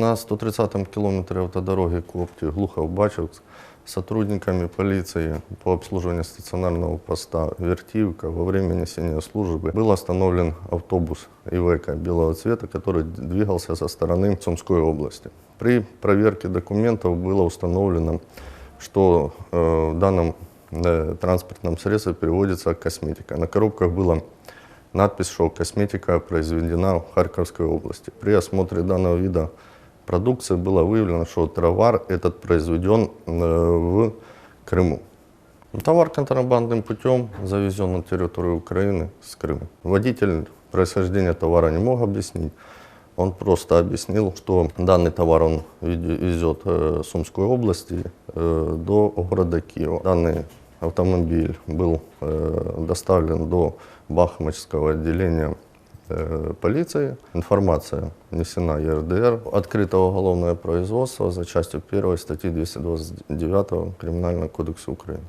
На 130-м километре автодороги Копти-Глухов-Бачевск сотрудниками полиции по обслуживанию стационарного поста Вертивка во время несения службы был остановлен автобус Ивека белого цвета, который двигался со стороны Сумской области. При проверке документов было установлено, что в данном транспортном средстве переводится косметика. На коробках была надпись, что косметика произведена в Харьковской области. При осмотре данного вида продукции было выявлено, что товар этот произведен э, в Крыму. Товар контрабандным путем завезен на территорию Украины с Крыма. Водитель происхождения товара не мог объяснить. Он просто объяснил, что данный товар он везет э, с Сумской области э, до города Киева. Данный автомобиль был доставлен до Бахмачского отделения полиции. Информация внесена ЕРДР. Открыто уголовное производство за частью 1 статьи 229 Криминального кодекса Украины.